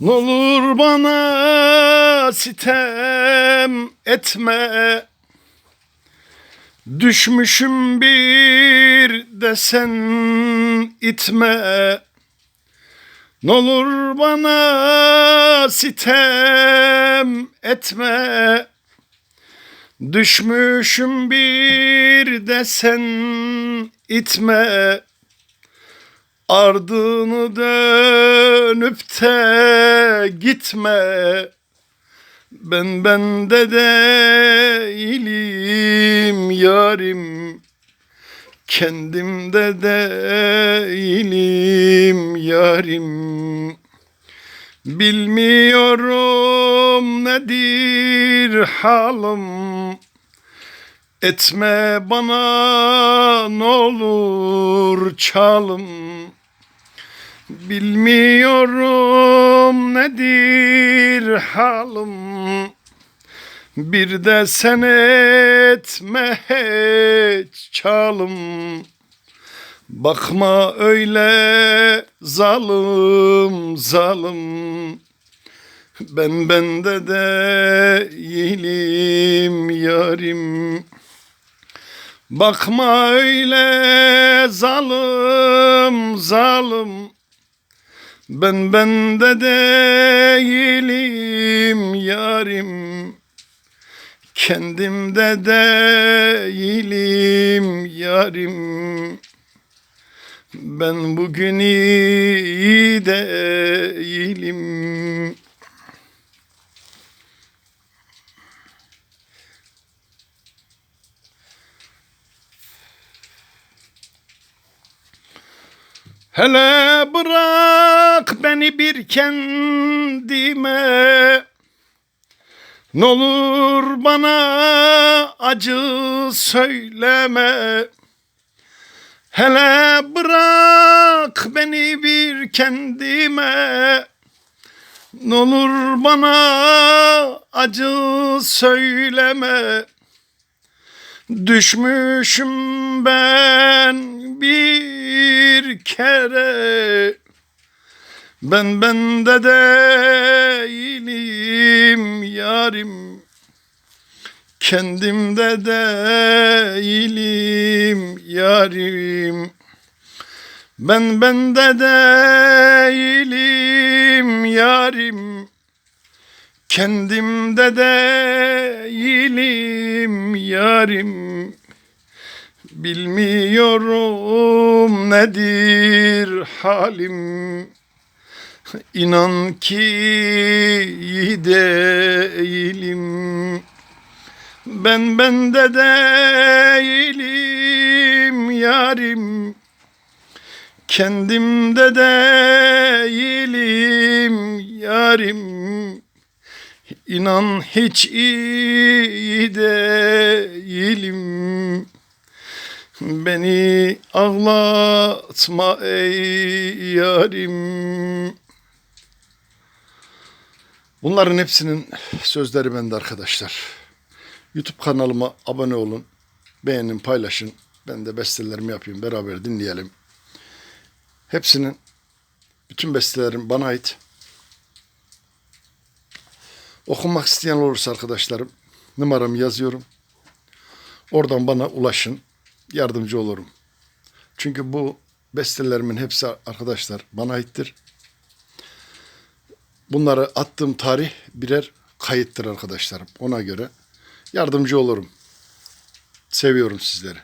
N'olur bana sitem etme. Düşmüşüm bir desen itme. N'olur bana sitem etme. Düşmüşüm bir desen itme Ardını dönüp de gitme. Ben bende değilim yarim. Kendimde değilim yarim. Bilmiyorum nedir halim Etme bana ne olur çalım Bilmiyorum nedir halim Bir de sen etme hiç çalım. Bakma öyle zalim zalim. Ben bende değilim yarim. Bakma öyle zalim zalim Ben bende değilim yarim. Kendimde değilim yarim. Ben bugün iyi değilim Hele bırak beni bir kendime. N'olur bana acı söyleme. Hele bırak beni bir kendime. N'olur bana acı söyleme Düşmüşüm ben bir kere. Ben bende değilim yarim. Kendimde değilim yarim. Ben bende değilim yarim Kendimde değilim yarim. Bilmiyorum nedir halim. İnan ki iyi değilim. Ben bende değilim yarim. Kendimde değilim yarim İnan hiç iyi değilim Beni ağlatma ey yarim Bunların hepsinin sözleri bende arkadaşlar. YouTube kanalıma abone olun. Beğenin, paylaşın. Ben de bestelerimi yapayım. Beraber dinleyelim. Hepsinin, bütün bestelerim bana ait. Okumak isteyen olursa arkadaşlarım numaramı yazıyorum. Oradan bana ulaşın. Yardımcı olurum. Çünkü bu bestelerimin hepsi arkadaşlar bana aittir. Bunları attığım tarih birer kayıttır arkadaşlarım. Ona göre yardımcı olurum. Seviyorum sizleri.